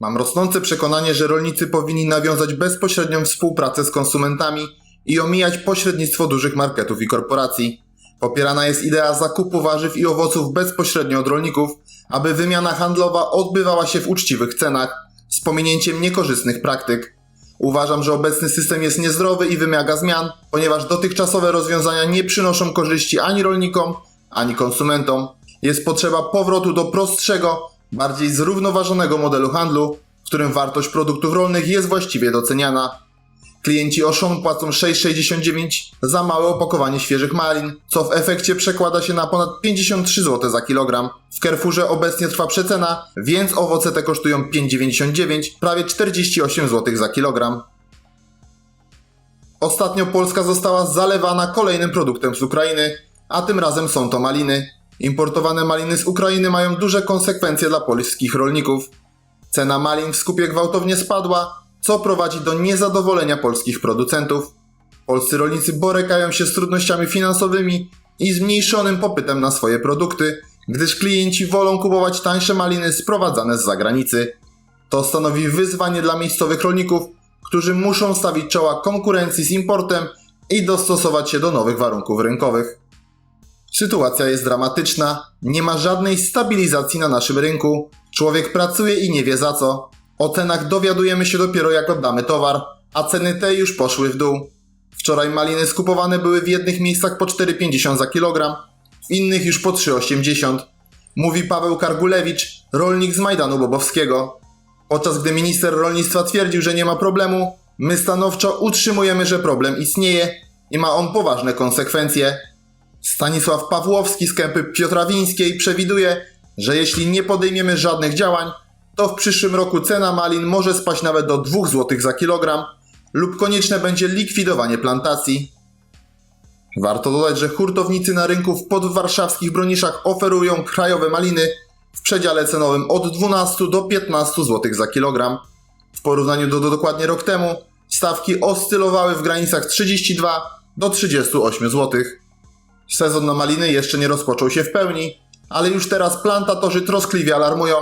Mam rosnące przekonanie, że rolnicy powinni nawiązać bezpośrednią współpracę z konsumentami i omijać pośrednictwo dużych marketów i korporacji. Popierana jest idea zakupu warzyw i owoców bezpośrednio od rolników, aby wymiana handlowa odbywała się w uczciwych cenach, z pominięciem niekorzystnych praktyk. Uważam, że obecny system jest niezdrowy i wymaga zmian, ponieważ dotychczasowe rozwiązania nie przynoszą korzyści ani rolnikom, ani konsumentom. Jest potrzeba powrotu do prostszego, bardziej zrównoważonego modelu handlu, w którym wartość produktów rolnych jest właściwie doceniana. Klienci Auchan płacą 6,69 za małe opakowanie świeżych malin, co w efekcie przekłada się na ponad 53 zł za kilogram. W Carrefourze obecnie trwa przecena, więc owoce te kosztują 5,99, prawie 48 zł za kilogram. Ostatnio Polska została zalewana kolejnym produktem z Ukrainy, a tym razem są to maliny. Importowane maliny z Ukrainy mają duże konsekwencje dla polskich rolników. Cena malin w skupie gwałtownie spadła, co prowadzi do niezadowolenia polskich producentów. Polscy rolnicy borykają się z trudnościami finansowymi i zmniejszonym popytem na swoje produkty, gdyż klienci wolą kupować tańsze maliny sprowadzane z zagranicy. To stanowi wyzwanie dla miejscowych rolników, którzy muszą stawić czoła konkurencji z importem i dostosować się do nowych warunków rynkowych. Sytuacja jest dramatyczna, nie ma żadnej stabilizacji na naszym rynku. Człowiek pracuje i nie wie za co. O cenach dowiadujemy się dopiero jak oddamy towar, a ceny te już poszły w dół. Wczoraj maliny skupowane były w jednych miejscach po 4,50 za kilogram, w innych już po 3,80. Mówi Paweł Kargulewicz, rolnik z Majdanu Bobowskiego. Podczas gdy minister rolnictwa twierdził, że nie ma problemu, my stanowczo utrzymujemy, że problem istnieje i ma on poważne konsekwencje. Stanisław Pawłowski z kępy Piotrawińskiej przewiduje, że jeśli nie podejmiemy żadnych działań, to w przyszłym roku cena malin może spaść nawet do 2 zł za kilogram lub konieczne będzie likwidowanie plantacji. Warto dodać, że hurtownicy na rynku w podwarszawskich Broniszach oferują krajowe maliny w przedziale cenowym od 12 do 15 zł za kilogram. W porównaniu do, do dokładnie rok temu stawki oscylowały w granicach 32 do 38 zł. Sezon na maliny jeszcze nie rozpoczął się w pełni, ale już teraz plantatorzy troskliwie alarmują,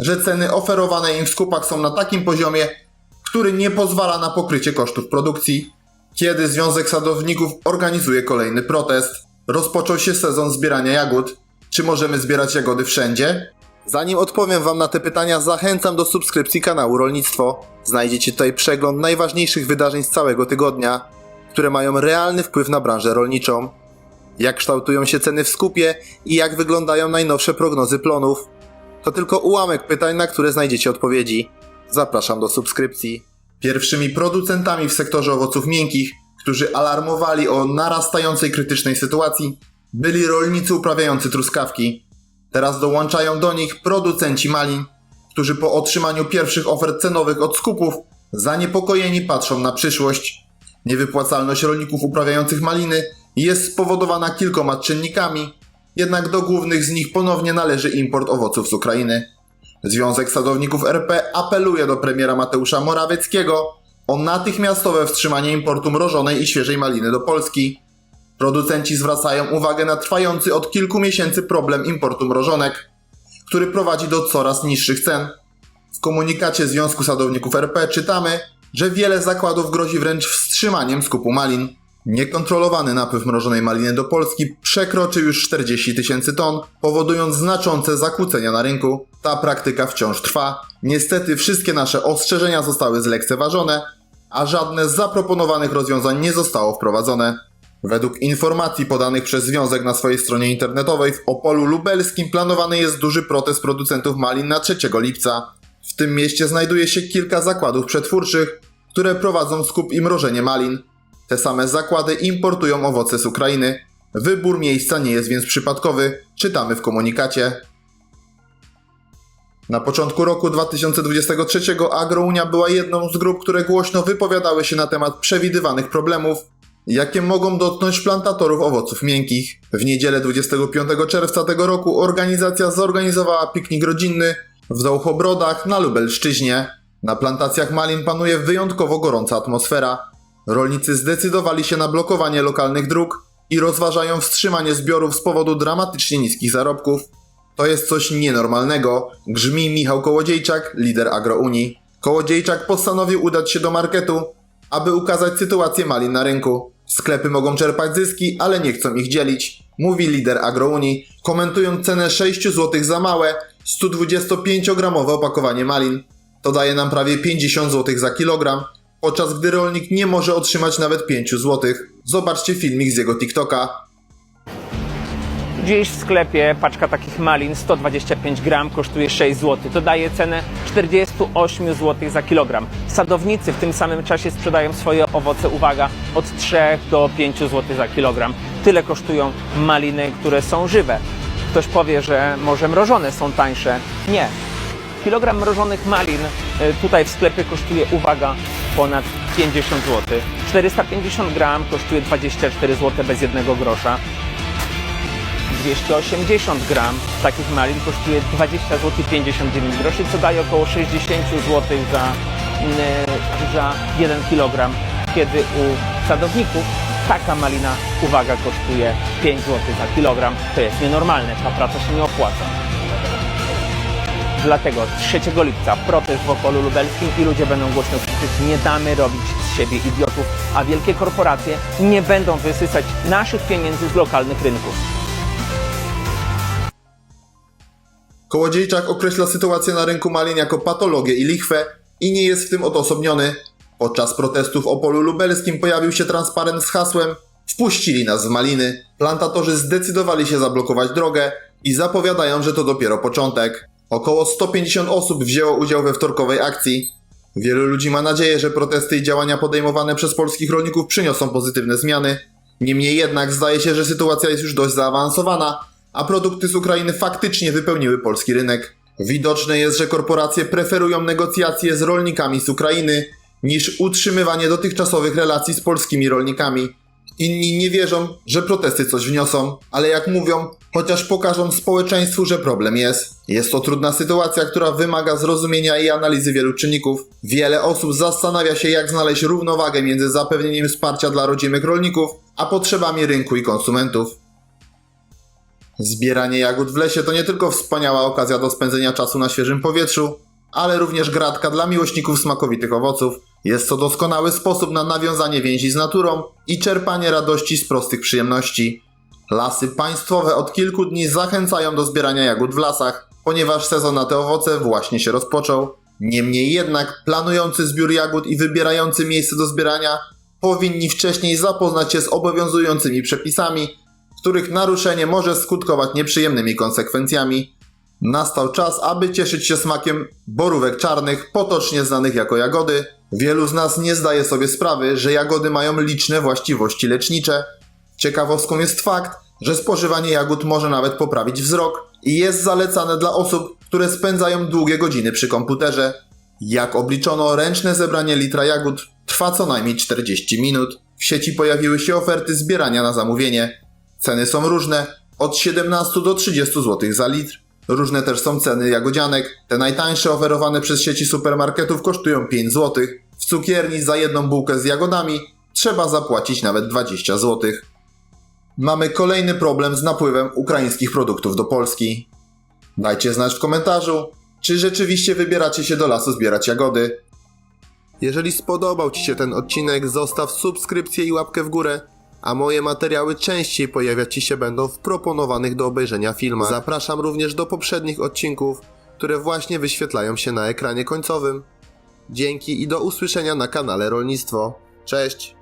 że ceny oferowane im w skupach są na takim poziomie, który nie pozwala na pokrycie kosztów produkcji. Kiedy Związek Sadowników organizuje kolejny protest? Rozpoczął się sezon zbierania jagód. Czy możemy zbierać jagody wszędzie? Zanim odpowiem Wam na te pytania, zachęcam do subskrypcji kanału Rolnictwo. Znajdziecie tutaj przegląd najważniejszych wydarzeń z całego tygodnia, które mają realny wpływ na branżę rolniczą. Jak kształtują się ceny w skupie i jak wyglądają najnowsze prognozy plonów. To tylko ułamek pytań, na które znajdziecie odpowiedzi. Zapraszam do subskrypcji. Pierwszymi producentami w sektorze owoców miękkich, którzy alarmowali o narastającej krytycznej sytuacji, byli rolnicy uprawiający truskawki. Teraz dołączają do nich producenci malin, którzy po otrzymaniu pierwszych ofert cenowych od skupów zaniepokojeni patrzą na przyszłość. Niewypłacalność rolników uprawiających maliny jest spowodowana kilkoma czynnikami, jednak do głównych z nich ponownie należy import owoców z Ukrainy. Związek Sadowników RP apeluje do premiera Mateusza Morawieckiego o natychmiastowe wstrzymanie importu mrożonej i świeżej maliny do Polski. Producenci zwracają uwagę na trwający od kilku miesięcy problem importu mrożonek, który prowadzi do coraz niższych cen. W komunikacie Związku Sadowników RP czytamy, że wiele zakładów grozi wręcz wstrzymaniem skupu malin. Niekontrolowany napływ mrożonej maliny do Polski przekroczył już 40 tysięcy ton, powodując znaczące zakłócenia na rynku. Ta praktyka wciąż trwa. Niestety wszystkie nasze ostrzeżenia zostały zlekceważone, a żadne z zaproponowanych rozwiązań nie zostało wprowadzone. Według informacji podanych przez Związek na swojej stronie internetowej w Opolu Lubelskim planowany jest duży protest producentów malin na 3 lipca. W tym mieście znajduje się kilka zakładów przetwórczych, które prowadzą skup i mrożenie malin. Te same zakłady importują owoce z Ukrainy. Wybór miejsca nie jest więc przypadkowy, czytamy w komunikacie. Na początku roku 2023 Agrounia była jedną z grup, które głośno wypowiadały się na temat przewidywanych problemów, jakie mogą dotknąć plantatorów owoców miękkich. W niedzielę 25 czerwca tego roku organizacja zorganizowała piknik rodzinny w Dołchobrodach na Lubelszczyźnie. Na plantacjach malin panuje wyjątkowo gorąca atmosfera. Rolnicy zdecydowali się na blokowanie lokalnych dróg i rozważają wstrzymanie zbiorów z powodu dramatycznie niskich zarobków. To jest coś nienormalnego, grzmi Michał Kołodziejczak, lider Agrounii. Kołodziejczak postanowił udać się do marketu, aby ukazać sytuację malin na rynku. Sklepy mogą czerpać zyski, ale nie chcą ich dzielić, mówi lider Agrounii, komentując cenę 6 zł za małe 125-gramowe opakowanie malin. To daje nam prawie 50 zł za kilogram, podczas gdy rolnik nie może otrzymać nawet 5 zł. Zobaczcie filmik z jego TikToka. Dziś w sklepie paczka takich malin 125 gram kosztuje 6 zł. To daje cenę 48 zł za kilogram. Sadownicy w tym samym czasie sprzedają swoje owoce, uwaga, od 3 do 5 zł za kilogram. Tyle kosztują maliny, które są żywe. Ktoś powie, że może mrożone są tańsze. Nie. Kilogram mrożonych malin y, tutaj w sklepie kosztuje, uwaga, ponad 50 zł. 450 gram kosztuje 24 zł bez jednego grosza. 280 gram takich malin kosztuje 20 zł 59 groszy, co daje około 60 zł za, mm, za 1 kg, kiedy u sadowników taka malina, uwaga, kosztuje 5 zł za kilogram. To jest nienormalne, ta praca się nie opłaca. Dlatego 3 lipca protest w Opolu Lubelskim i ludzie będą głośno krzyczeć nie damy robić z siebie idiotów, a wielkie korporacje nie będą wysysać naszych pieniędzy z lokalnych rynków. Kołodziejczak określa sytuację na rynku malin jako patologię i lichwę i nie jest w tym odosobniony. Podczas protestów w Opolu Lubelskim pojawił się transparent z hasłem Wpuścili nas w maliny. Plantatorzy zdecydowali się zablokować drogę i zapowiadają, że to dopiero początek. Około 150 osób wzięło udział we wtorkowej akcji. Wielu ludzi ma nadzieję, że protesty i działania podejmowane przez polskich rolników przyniosą pozytywne zmiany. Niemniej jednak zdaje się, że sytuacja jest już dość zaawansowana, a produkty z Ukrainy faktycznie wypełniły polski rynek. Widoczne jest, że korporacje preferują negocjacje z rolnikami z Ukrainy niż utrzymywanie dotychczasowych relacji z polskimi rolnikami. Inni nie wierzą, że protesty coś wniosą, ale jak mówią, chociaż pokażą społeczeństwu, że problem jest. Jest to trudna sytuacja, która wymaga zrozumienia i analizy wielu czynników. Wiele osób zastanawia się, jak znaleźć równowagę między zapewnieniem wsparcia dla rodzimych rolników, a potrzebami rynku i konsumentów. Zbieranie jagód w lesie to nie tylko wspaniała okazja do spędzenia czasu na świeżym powietrzu, ale również gratka dla miłośników smakowitych owoców. Jest to doskonały sposób na nawiązanie więzi z naturą i czerpanie radości z prostych przyjemności. Lasy państwowe od kilku dni zachęcają do zbierania jagód w lasach, ponieważ sezon na te owoce właśnie się rozpoczął. Niemniej jednak planujący zbiór jagód i wybierający miejsce do zbierania powinni wcześniej zapoznać się z obowiązującymi przepisami, których naruszenie może skutkować nieprzyjemnymi konsekwencjami. Nastał czas, aby cieszyć się smakiem borówek czarnych, potocznie znanych jako jagody. Wielu z nas nie zdaje sobie sprawy, że jagody mają liczne właściwości lecznicze. Ciekawostką jest fakt, że spożywanie jagód może nawet poprawić wzrok i jest zalecane dla osób, które spędzają długie godziny przy komputerze. Jak obliczono, ręczne zebranie litra jagód trwa co najmniej 40 minut. W sieci pojawiły się oferty zbierania na zamówienie. Ceny są różne, od 17 do 30 zł za litr. Różne też są ceny jagodzianek. Te najtańsze oferowane przez sieci supermarketów kosztują 5 zł. W cukierni za jedną bułkę z jagodami trzeba zapłacić nawet 20 zł. Mamy kolejny problem z napływem ukraińskich produktów do Polski. Dajcie znać w komentarzu, czy rzeczywiście wybieracie się do lasu zbierać jagody. Jeżeli spodobał Ci się ten odcinek, zostaw subskrypcję i łapkę w górę, a moje materiały częściej pojawiać Ci się będą w proponowanych do obejrzenia filmach. Zapraszam również do poprzednich odcinków, które właśnie wyświetlają się na ekranie końcowym. Dzięki i do usłyszenia na kanale Rolnictwo. Cześć!